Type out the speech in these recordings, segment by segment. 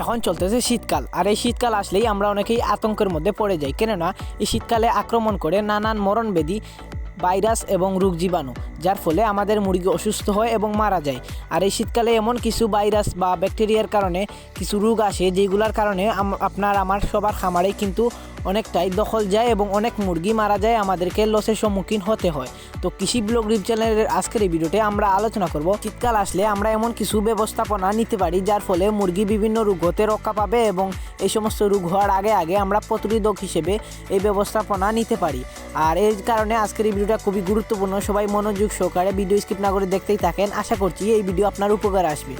এখন চলতেছে শীতকাল। আর এই শীতকাল আসলেই আমরা অনেকেই আতঙ্কের মধ্যে পড়ে যাই। কেননা, এই শীতকালে আক্রমণ করে নানান মরণবেদী ভাইরাস এবং রোগ জীবাণু, যার ফলে আমাদের মুরগি অসুস্থ হয় এবং মারা যায়। আর এই শীতকালে এমন কিছু ভাইরাস বা ব্যাকটেরিয়ার কারণে কিছু রোগ আসে, যেগুলোর কারণে আপনার আমার সবার খামারে কিন্তু অনেকটাই দখল যায় এবং অনেক মুরগি মারা যায় আমাদেরকে লসের সম্মুখীন হতে হয়। তো কৃষি ব্লগ রিপ চ্যানেলের আজকের এই ভিডিওতে আমরা আলোচনা করব, শীতকাল আসলে আমরা এমন কিছু ব্যবস্থাপনা নিতে পারি যার ফলে মুরগি বিভিন্ন রোগ হতে রক্ষা পাবে এবং এই সমস্ত রোগ হওয়ার আগে আগে আমরা প্রতিরোধক হিসেবে এই ব্যবস্থাপনা নিতে পারি। আর এর কারণে আজকের এই ভিডিওটা খুবই গুরুত্বপূর্ণ, সবাই মনোযোগ সহকারে ভিডিও স্কিপ না করে দেখতেই থাকেন। আশা করছি এই ভিডিও আপনার উপকার আসবে।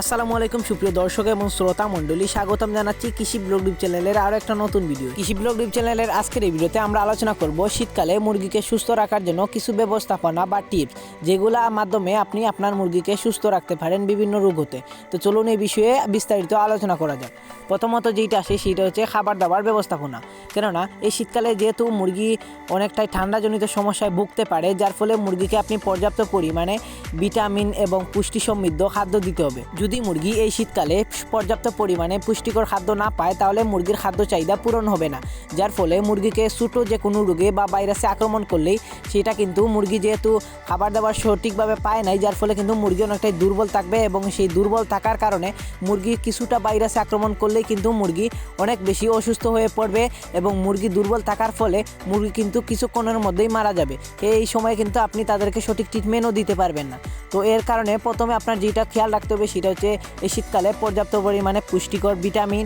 আসসালামু আলাইকুম, সুপ্রিয় দর্শক এবং শ্রোতা মণ্ডলী, স্বাগতম জানাচ্ছি কৃষি ব্লগ ডিপ চ্যানেলের আরও একটা নতুন ভিডিও কৃষি ব্লগ ডিপ চ্যানেলের আজকের এই ভিডিওতে আমরা আলোচনা করব শীতকালে মুরগিকে সুস্থ রাখার জন্য কিছু ব্যবস্থাপনা বা টিপস যেগুলোর মাধ্যমে আপনি আপনার মুরগিকে সুস্থ রাখতে পারেন বিভিন্ন রোগ হতে। তো চলুন এই বিষয়ে বিস্তারিত আলোচনা করা যাক। প্রথমত যেইটা আসে, সেটা হচ্ছে খাবার দাবার ব্যবস্থাপনা। কেননা এই শীতকালে যেহেতু মুরগি অনেকটাই ঠান্ডাজনিত সমস্যায় ভুগতে পারে, যার ফলে মুরগিকে আপনি পর্যাপ্ত পরিমাণে ভিটামিন এবং পুষ্টি সমৃদ্ধ খাদ্য দিতে হবে। যদি মুরগি এই শীতকালে পর্যাপ্ত পরিমাণে পুষ্টিকর খাদ্য না পায়, তাহলে মুরগির খাদ্য চাহিদা পূরণ হবে না। যার ফলে মুরগিকে ছোটো যে কোনো রোগে বা ভাইরাসে আক্রমণ করলেই সেটা কিন্তু মুরগি যেহেতু খাবার দাবার সঠিকভাবে পায় নাই, যার ফলে কিন্তু মুরগি অনেকটাই দুর্বল থাকবে এবং সেই দুর্বল থাকার কারণে মুরগি কিছুটা ভাইরাসে আক্রমণ করলেই কিন্তু মুরগি অনেক বেশি অসুস্থ হয়ে পড়বে এবং মুরগি দুর্বল থাকার ফলে মুরগি কিন্তু কিছুক্ষণের মধ্যেই মারা যাবে। এই সময় কিন্তু আপনি তাদেরকে সঠিক ট্রিটমেন্টও দিতে পারবেন না। তো এর কারণে প্রথমে আপনার যেটা খেয়াল রাখতে হবে সেটা হচ্ছে, এই শীতকালে পর্যাপ্ত পরিমাণে পুষ্টিকর ভিটামিন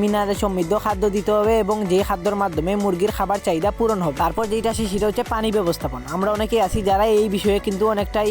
মিনারেল সমৃদ্ধ খাদ্য দিতে হবে এবং যে খাদ্যর মাধ্যমে মুরগির খাবার চাহিদা পূরণ হবে। তারপর যেটা আসে সেটা হচ্ছে পানি ব্যবস্থাপনা। আমরা অনেকেই আছি যারা এই বিষয়ে কিন্তু অনেকটাই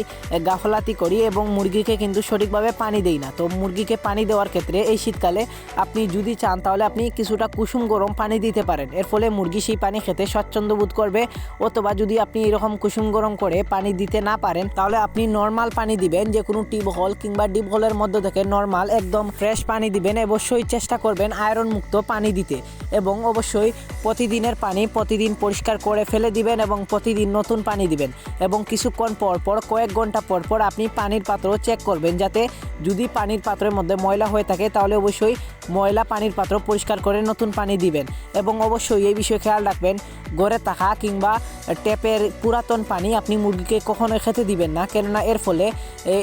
গাফলাতি করি এবং মুরগিকে কিন্তু সঠিকভাবে পানি দেই না। তো মুরগিকে পানি দেওয়ার ক্ষেত্রে এই শীতকালে আপনি যদি চান তাহলে আপনি কিছুটা কুসুম গরম পানি দিতে পারেন। এর ফলে মুরগি সেই পানি খেতে স্বচ্ছন্দ বোধ করবে। অথবা যদি আপনি এরকম কুসুম গরম করে পানি দিতে না পারেন, তাহলে আপনি নর্মাল পানি দিবেন যে কোনো টিউব হল কিংবা ডিপ হলের মধ্যে থেকে নর্মাল একদম ফ্রেশ পানি দিবেন। অবশ্যই চেষ্টা করবেন আয়রন মুক্ত পানি দিতে। এবং অবশ্যই প্রতিদিনের পানি প্রতিদিন পরিষ্কার করে ফেলে দিবেন এবং প্রতিদিন নতুন পানি দিবেন। এবং কিছুক্ষণ পর পর, কয়েক ঘণ্টা পর পর আপনি পানির পাত্র চেক করবেন যাতে যদি পানির পাত্রের মধ্যে ময়লা হয়ে থাকে, তাহলে অবশ্যই ময়লা পানির পাত্র পরিষ্কার করে নতুন পানি দিবেন। এবং অবশ্যই এই বিষয়ে খেয়াল রাখবেন, গড়ে থাকা কিংবা ট্যাপের পুরাতন পানি আপনি মুরগিকে কখনোই খেতে দিবেন না। কেননা এর ফলে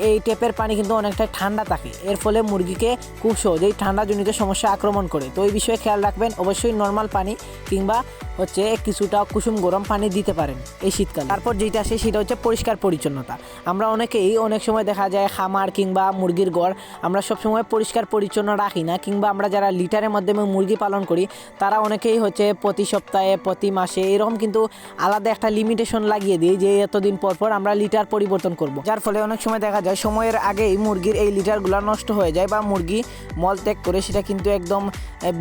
এই ট্যাপের পানি কিন্তু অনেকটা ঠান্ডা থাকে। এর ফলে মুরগিকে খুব সহজেই ঠান্ডাজনিত সমস্যা আক্রমণ করে। তো এই বিষয়ে খেয়াল রাখবেন, অবশ্যই নর্মাল পানি কিংবা হচ্ছে কিছুটা কুসুম গরম পানি দিতে পারেন এই শীতকালে। তারপর যেটা আসে সেটা হচ্ছে পরিষ্কার পরিচ্ছন্নতা। আমরা অনেকেই অনেক সময় দেখা যায় খামার কিংবা মুরগির গড় আমরা সবসময় পরিষ্কার পরিচ্ছন্ন রাখি না, কিংবা আমরা যারা লিটারের মাধ্যমে মুরগি পালন করি, তারা অনেকেই হচ্ছে প্রতি সপ্তাহে, প্রতি মাসে এরকম কিন্তু আলাদা একটা লিমিটেশন লাগিয়ে দিই যে এতদিন পর পর আমরা লিটার পরিবর্তন করব। যার ফলে অনেক সময় দেখা যায় সময়ের আগেই মুরগির এই লিটারগুলো নষ্ট হয়ে যায় বা মুরগি মল ত্যাগ করে সেটা কিন্তু একদম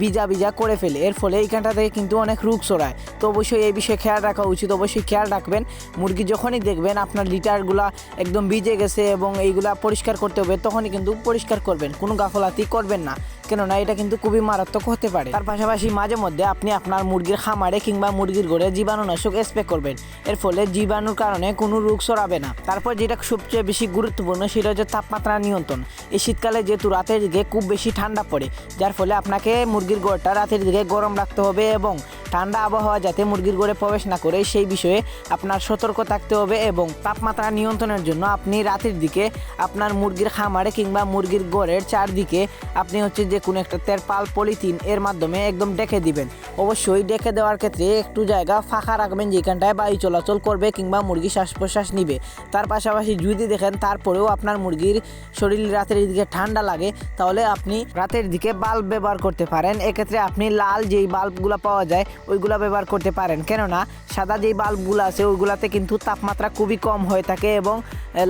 বিজা বিজা করে ফেলে। এর ফলে এইখানটা থেকে কিন্তু অনেক রোগ ছড়ায়। তো অবশ্যই এই বিষয়ে খেয়াল রাখা উচিত। অবশ্যই খেয়াল রাখবেন। মুরগি যখনই দেখবেন আপনার লিটারগুলা একদম ভিজে গেছে এবং এইগুলা পরিষ্কার করতে হবে, তখনই কিন্তু পরিষ্কার করবেন। কোনো গাফলাতি করবেন না। কেননা এটা কিন্তু খুবই মারাত্মক হতে পারে। তার পাশাপাশি মাঝে মধ্যে আপনি আপনার মুরগির খামারে কিংবা মুরগির ঘরে জীবাণুনাশক স্প্রে করবেন। এর ফলে জীবাণুর কারণে কোনো রোগ সরাবে না। তারপর যেটা সবচেয়ে বেশি গুরুত্বপূর্ণ সেটা হচ্ছে তাপমাত্রা নিয়ন্ত্রণ। এই শীতকালে যেহেতু রাতের দিকে খুব বেশি ঠান্ডা পড়ে, যার ফলে আপনাকে মুরগির ঘরটা রাতের দিকে গরম রাখতে হবে এবং ঠান্ডা আবহাওয়া যাতে মুরগির ঘরে প্রবেশ না করে, সেই বিষয়ে আপনার সতর্ক থাকতে হবে এবং তাপমাত্রা নিয়ন্ত্রণের জন্য আপনি রাতের দিকে আপনার মুরগির খামারে কিংবা মুরগির ঘরের চারদিকে আপনি হচ্ছে যে কোনো একটা তেরপাল পলিথিন এর মাধ্যমে একদম ডেকে দিবেন। অবশ্যই ডেকে দেওয়ার ক্ষেত্রে একটু জায়গা ফাঁকা রাখবেন যেখানটায় বায়ু চলাচল করবে কিংবা মুরগি শ্বাস প্রশ্বাস নিবে। তার পাশাপাশি যদি দেখেন তারপরেও আপনার মুরগির শরীর রাতের দিকে ঠান্ডা লাগে, তাহলে আপনি রাতের দিকে বাল্ব ব্যবহার করতে পারেন। এক্ষেত্রে আপনি লাল যেই বাল্বগুলো পাওয়া যায় ওইগুলো ব্যবহার করতে পারেন। কেননা সাদা যেই বাল্বগুলো আছে, ওইগুলাতে কিন্তু তাপমাত্রা খুবই কম হয়ে থাকে এবং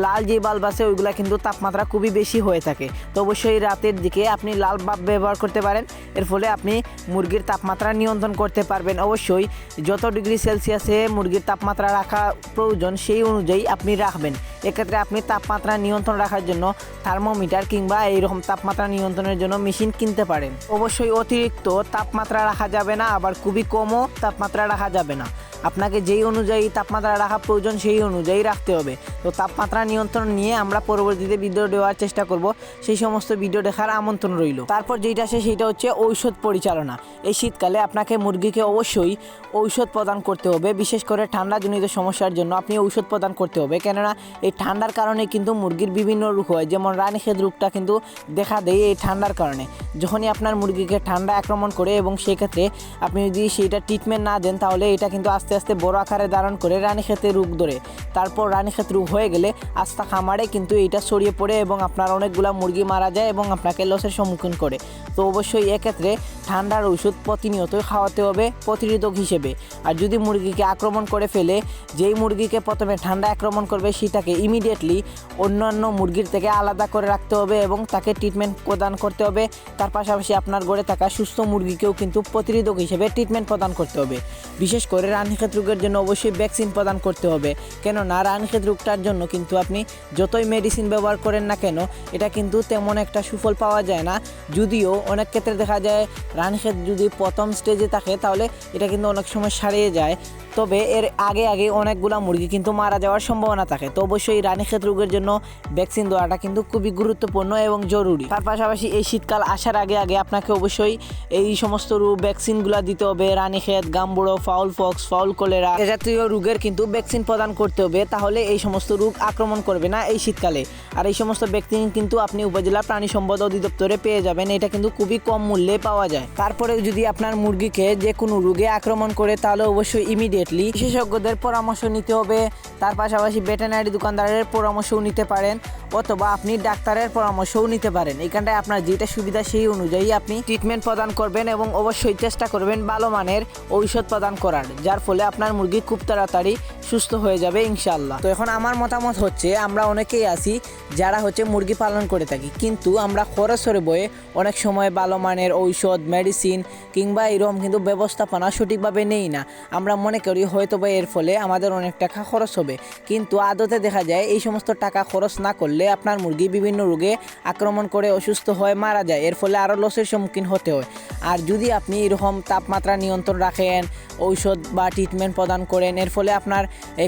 লাল যে বাল্ব আছে, ওইগুলা কিন্তু তাপমাত্রা খুবই বেশি হয়ে থাকে। তো অবশ্যই রাতের দিকে আপনি লাল বাল্ব ব্যবহার করতে পারেন। এর ফলে আপনি মুরগির তাপমাত্রা নিয়ন্ত্রণ করতে পারবেন। অবশ্যই যত ডিগ্রি সেলসিয়াসে মুরগির তাপমাত্রা রাখা প্রয়োজন, সেই অনুযায়ী আপনি রাখবেন। এক্ষেত্রে আপনি তাপমাত্রা নিয়ন্ত্রণ রাখার জন্য থার্মোমিটার কিংবা এইরকম তাপমাত্রা নিয়ন্ত্রণের জন্য মেশিন কিনতে পারেন। অবশ্যই অতিরিক্ত তাপমাত্রা রাখা যাবে না, আবার খুবই কম কমও তাপমাত্রা রাখা যাবে না। আপনাকে যেই অনুযায়ী তাপমাত্রা রাখা প্রয়োজন সেই অনুযায়ী রাখতে হবে। তো তাপমাত্রা নিয়ন্ত্রণ নিয়ে আমরা পরবর্তীতে ভিডিও দেওয়ার চেষ্টা করব। সেই সমস্ত ভিডিও দেখার আমন্ত্রণ রইল। তারপর যেটা আসে সেটা হচ্ছে ঔষধ পরিচালনা। এই শীতকালে আপনাকে মুরগিকে অবশ্যই ঔষধ প্রদান করতে হবে। বিশেষ করে ঠান্ডাজনিত সমস্যার জন্য আপনি ঔষধ প্রদান করতে হবে। কেননা এই ঠান্ডার কারণে কিন্তু মুরগির বিভিন্ন রোগ হয়। যেমন রানীক্ষেত রোগটা কিন্তু দেখা দেয় এই ঠান্ডার কারণে। যখনই আপনার মুরগিকে ঠান্ডা আক্রমণ করে এবং সেক্ষেত্রে আপনি যদি সেইটা ট্রিটমেন্ট না দেন, তাহলে এটা কিন্তু আস্তে আস্তে বড় আকারে ধারণ করে রানী রানীক্ষেতে রোগ ধরে। তারপর রানী রানীক্ষেত রোগ হয়ে গেলে আস্তা খামারে কিন্তু এটা ছড়িয়ে পড়ে এবং আপনার অনেকগুলা মুরগি মারা যায় এবং আপনাকে লসের সম্মুখীন করে। তো অবশ্যই এক্ষেত্রে ঠান্ডার ওষুধ প্রতিনিয়তই খাওয়াতে হবে প্রতিরোধক হিসেবে। আর যদি মুরগিকে আক্রমণ করে ফেলে, যেই মুরগিকে প্রথমে ঠান্ডা আক্রমণ করবে, সেটাকে ইমিডিয়েটলি অন্যান্য মুরগির থেকে আলাদা করে রাখতে হবে এবং তাকে ট্রিটমেন্ট প্রদান করতে হবে। তার পাশাপাশি আপনার গড়ে থাকা সুস্থ মুরগিকেও কিন্তু প্রতিরোধক হিসেবে ট্রিটমেন্ট প্রদান করতে হবে। বিশেষ করে রানীক্ষেত রোগের জন্য অবশ্যই ভ্যাকসিন প্রদান করতে হবে। কেননা রানীক্ষেত রোগটার জন্য কিন্তু আপনি যতই মেডিসিন ব্যবহার করেন না কেন, এটা কিন্তু তেমন একটা সুফল পাওয়া যায় না। যদিও অনেক ক্ষেত্রে দেখা যায় রানীক্ষেত যদি প্রথম স্টেজে থাকে, তাহলে এটা কিন্তু অনেক সময় সারিয়ে যায়। তবে এর আগে আগে অনেকগুলা মুরগি কিন্তু মারা যাওয়ার সম্ভাবনা থাকে। তো অবশ্যই রানীক্ষেত রোগের জন্য ভ্যাকসিন দেওয়াটা কিন্তু খুবই গুরুত্বপূর্ণ এবং জরুরি। তার পাশাপাশি এই শীতকাল আসার আগে আগে আপনাকে অবশ্যই এই সমস্ত রোগ ভ্যাকসিনগুলো দিতে হবে। Ranikhet, Gumboro, fowl pox, fowl cholera. এ জাতীয় রোগের কিন্তু ভ্যাকসিন প্রদান করতে হবে, তাহলে এই সমস্ত রোগ আক্রমণ করবে না এই শীতকালে। আর এই সমস্ত ভ্যাকসিন কিন্তু আপনি উপজেলা প্রাণী সম্পদ অধিদপ্তরে পেয়ে যাবেন, এটা কিন্তু খুবই কম মূল্যে পাওয়া যায়। তারপরে যদি আপনার মুরগিকে যে কোনো রোগে আক্রমণ করে, তাহলে অবশ্যই ইমিডিয়েটলি বিশেষজ্ঞদের পরামর্শ নিতে হবে। তার পাশাপাশি ভেটেনারি দোকানদারের পরামর্শও নিতে পারেন। অথবা আপনি ডাক্তারের পরামর্শও নিতে পারেন। এখানটায় আপনার যেটা সুবিধা সেই অনুযায়ী আপনি ট্রিটমেন্ট প্রদান করবেন এবং অবশ্যই চেষ্টা করবেন ভালো মানের ঔষধ প্রদান করার, যার ফলে আপনার মুরগি খুব তাড়াতাড়ি সুস্থ হয়ে যাবে ইনশাল্লাহ তো এখন আমার মতামত হচ্ছে, আমরা অনেকেই আছি যারা হচ্ছে মুরগি পালন করে থাকি। কিন্তু আমরা খরচরে বয়ে অনেক সময় ভালো মানের ঔষধ মেডিসিন কিংবা এরকম কিন্তু ব্যবস্থাপনা সঠিকভাবে নেই না। আমরা মনে করি হয়তো বা এর ফলে আমাদের অনেক টাকা খরচ হবে। কিন্তু আদতে দেখা যায়, এই সমস্ত টাকা খরচ না করলে আপনার মুরগি বিভিন্ন রোগে আক্রমণ করে অসুস্থ হয়ে মারা যায়। এর ফলে আরও লসের সম্মুখীন হতে হয়। আর যদি আপনি এরকম তাপমাত্রা নিয়ন্ত্রণ রাখেন, ঔষধ বা ট্রিটমেন্ট প্রদান করেন, এর ফলে আপনার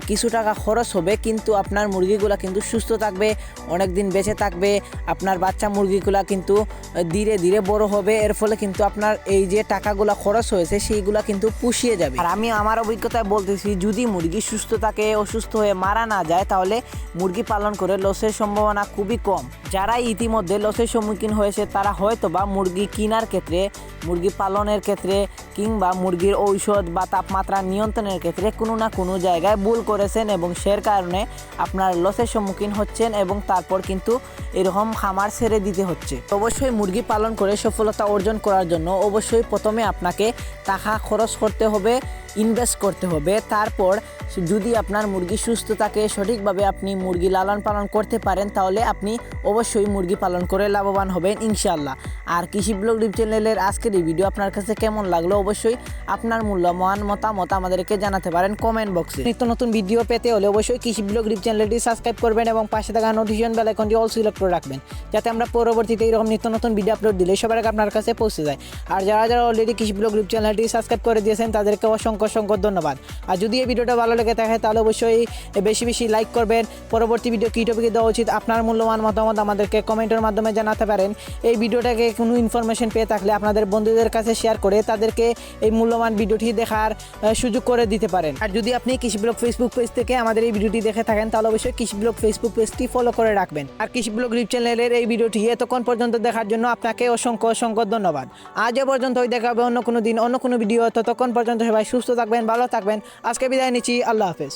কিছু টাকা খরচ হবে, কিন্তু আপনার মুরগিগুলা কিন্তু সুস্থ থাকবে অনেক দিন বেঁচে থাকবে, আপনার বাচ্চা মুরগিগুলা কিন্তু ধীরে ধীরে বড় হবে, এর ফলে কিন্তু আপনার এই যে টাকাগুলা খরচ হয়েছে, সেইগুলা কিন্তু পুষিয়ে যাবে। আর আমি আমার অভিজ্ঞতায় বলতেছি, যদি মুরগি সুস্থ থাকে, অসুস্থ হয়ে মারা না যায়, তাহলে মুরগি পালন করে লসের সম্ভাবনা খুবই কম। যারা ইতিমধ্যে লসের সম্মুখীন হয়েছে, তারা হয়তো বা মুরগি কেনার ক্ষেত্রে, মুরগি পালনের ক্ষেত্রে কিংবা মুরগির ঔষধ বা তাপমাত্রা নিয়ন্ত্রণের ক্ষেত্রে কোনো না কোনো জায়গায় ভুল করেছেন এবং সের কারণে আপনার লসের সম্মুখীন হচ্ছেন এবং তারপর কিন্তু এরকম খামার ছেড়ে দিতে হচ্ছে। অবশ্যই মুরগি পালন করে সফলতা অর্জন করার জন্য অবশ্যই প্রথমে আপনাকে টাকা খরচ করতে হবে ইনভেস্ট করতে হবে। তারপর যদি আপনার মুরগি সুস্থ থাকে, সঠিকভাবে আপনি মুরগি লালন পালন করতে পারেন, তাহলে আপনি অবশ্যই মুরগি পালন করে লাভবান হবেন ইনশাল্লাহ আর কৃষি ব্লগ ইউটিউব চ্যানেলের আজকের এই ভিডিও আপনার কাছে কেমন লাগল? অবশ্যই আপনার মূল্যবান মতামত আমাদেরকে জানাতে পারেন কমেন্ট বক্সে নিত্য নতুন ভিডিও পেতে হলে অবশ্যই কৃষি ব্লগ ইউটিউব চ্যানেলটি সাবস্ক্রাইব করবেন এবং পাশে থাকা নোটিফিকেশন বেল আইকনটি অল সিলেক্ট করে রাখবেন, যাতে আমরা পরবর্তীতে এরকম নিত্য নতুন ভিডিও আপলোড দিলে সবার আগে আপনার কাছে পৌঁছে যায়। আর যারা যারা অলরেডি কৃষি ব্লগ ইউটিউব চ্যানেলটি সাবস্ক্রাইব করে দিয়েছেন, তাদেরকে অসংখ্য অসংখ্য ধন্যবাদ। আর যদি এই ভিডিওটা ভালো লেগে থাকে, তাহলে অবশ্যই বেশি বেশি লাইক করবেন। পরবর্তী ভিডিও কী টপিকে দেওয়া উচিত, আপনার মূল্যবান মতামত আমাদেরকে কমেন্টের মাধ্যমে জানাতে পারেন। এই ভিডিওটাকে কোনো ইনফরমেশন পেয়ে থাকলে আপনাদের বন্ধুদের কাছে শেয়ার করে তাদেরকে এই মূল্যবান ভিডিওটি দেখার সুযোগ করে দিতে পারেন। আর যদি আপনি কৃষি ব্লগ ফেসবুক পেজ থেকে আমাদের এই ভিডিওটি দেখে থাকেন, তাহলে অবশ্যই কৃষি ব্লগ ফেসবুক পেজটি ফলো করে রাখবেন। আর কৃষি ব্লগ ইউটিউব চ্যানেলের এই ভিডিওটি এতক্ষণ পর্যন্ত দেখার জন্য আপনাকে অসংখ্য অসংখ্য ধন্যবাদ। আজও পর্যন্ত দেখা হবে অন্য কোনো দিন, অন্য কোনো ভিডিও। ততক্ষণ পর্যন্ত সবাই সুস্থ থাকবেন, ভালো থাকবেন। আজকে বিদায় নিচ্ছি, আল্লাহ হাফেজ।